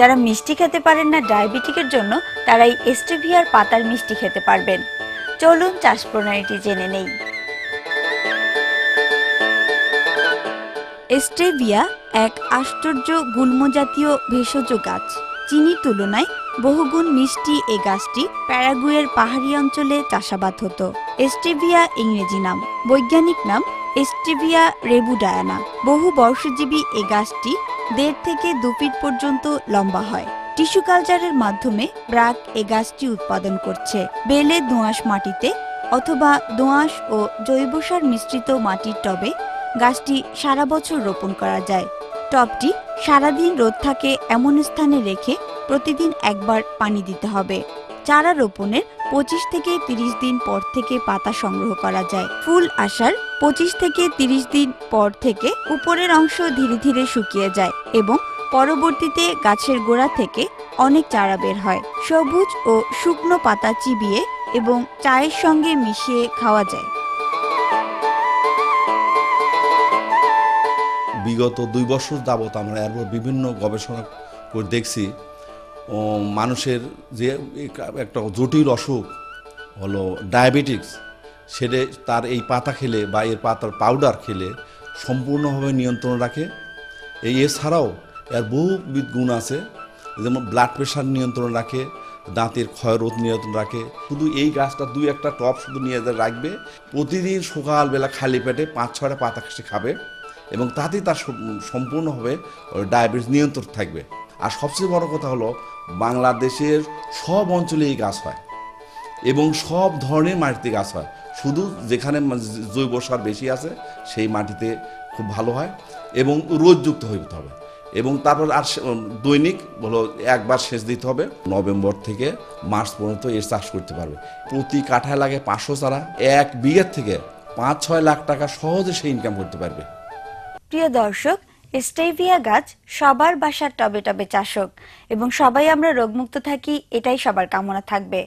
যারা মিষ্টি খেতে পারেন না ডায়াবেটিকের জন্য, তারা এই এস্টেভিয়ার পাতার মিষ্টি খেতে পারবেন। চলুন চাষ প্রণালীটি জেনে নেই। এস্টেভিয়া এক আশ্চর্য গুল্মজাতীয় ভেষজ গাছ। চিনির তুলনায় বহুগুণ মিষ্টি এ গাছটি প্যারাগুয়ের পাহাড়ি অঞ্চলে চাষাবাদ হতো। এস্টেভিয়া ইংরেজি নাম। বৈজ্ঞানিক নাম এস্টেভিয়া রেবুডায়ানা। বহু বর্ষজীবী এ গাছটি দেড় থেকে দু ফিট পর্যন্ত লম্বা হয়। টিস্যু কালচারের মাধ্যমে ব্রাক এ গাছটি উৎপাদন করছে। বেলে দোঁয়াশ মাটিতে অথবা দোঁয়াশ ও জৈব সার মিশ্রিত মাটির টবে গাছটি সারা বছর রোপণ করা যায়। টবটি সারাদিন রোদ থাকে এমন স্থানে রেখে প্রতিদিন একবার পানি দিতে হবে। চারা রোপণের পঁচিশ থেকে তিরিশ দিন পর থেকে পাতা সংগ্রহ করা যায়। ফুল আসার পঁচিশ থেকে তিরিশ দিন পর থেকে উপরের অংশ ধীরে ধীরে শুকিয়ে যায় এবং পরবর্তীতে গাছের গোড়া থেকে অনেক চারা বের হয়। সবুজ ও শুকনো পাতা চিবিয়ে এবং চায়ের সঙ্গে মিশিয়ে খাওয়া যায়। বিগত দুই বছর যাবত আমরা এরপর বিভিন্ন গবেষণা করে দেখছি মানুষের যে একটা জটিল অসুখ হলো ডায়াবেটিক্স সেটা তার এই পাতা খেলে বা এর পাতার পাউডার খেলে সম্পূর্ণভাবে নিয়ন্ত্রণ রাখে। এই এছাড়াও এর বহুবিধ গুণ আছে, যেমন ব্লাড প্রেশার নিয়ন্ত্রণ রাখে, দাঁতের ক্ষয়রোধ নিয়ন্ত্রণ রাখে। শুধু এই গাছটা দুই একটা টপ শুধু নিয়ে রাখবে, প্রতিদিন সকালবেলা খালি পেটে পাঁচ ছয়টা পাতা সে খাবে এবং তাতেই তার সম্পূর্ণভাবে ডায়াবেটিস নিয়ন্ত্রণ থাকবে। আর সবচেয়ে বড় কথা হলো, বাংলাদেশের সব অঞ্চলে এই গাছ হয় এবং সব ধরনের মাটিতে গাছ হয়। শুধু যেখানে জৈব সার বেশি আছে, সেই মাটিতে খুব ভালো হয় এবং রোদযুক্ত হইতে হবে। এবং তারপর আর দৈনিক হলো একবার সেচ দিতে হবে। নভেম্বর থেকে মার্চ পর্যন্ত এর চাষ করতে পারবে। প্রতি কাঠায় লাগে পাঁচশো চারা। এক বিঘের থেকে পাঁচ ছয় লাখ টাকা সহজে সে ইনকাম করতে পারবে। প্রিয় দর্শক স্টেভিয়া গাছ সবার বাসার টবে টবে চাষক, এবং সবাই আমরা রোগমুক্ত থাকি, এটাই সবার কামনা থাকবে।